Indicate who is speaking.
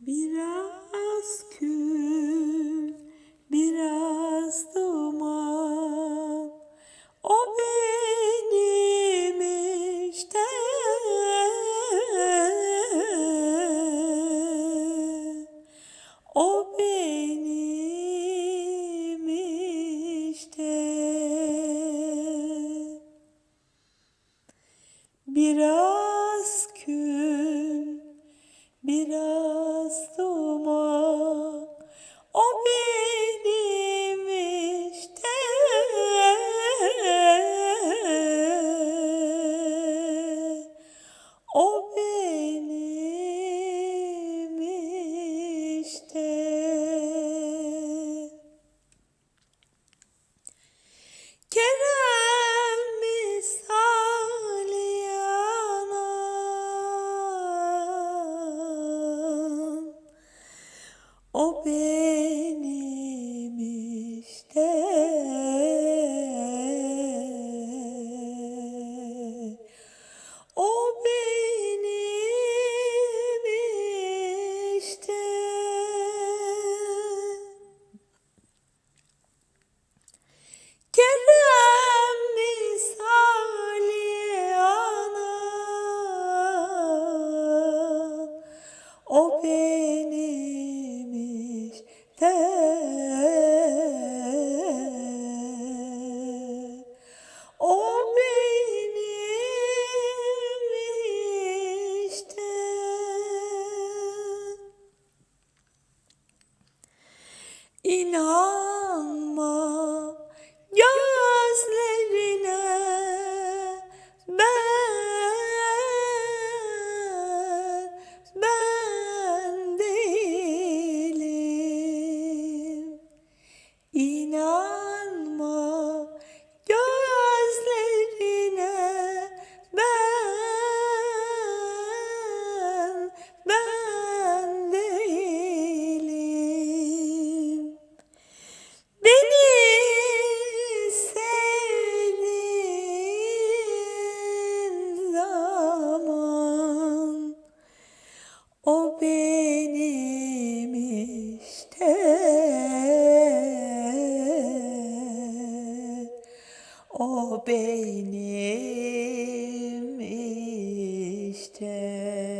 Speaker 1: Biraz kül, biraz duman. O benim işte. O benim işte. Biraz O benim işte. O benim işte. Kerem misali yanan O benim O benim işte O benim işte İnanma O benim işte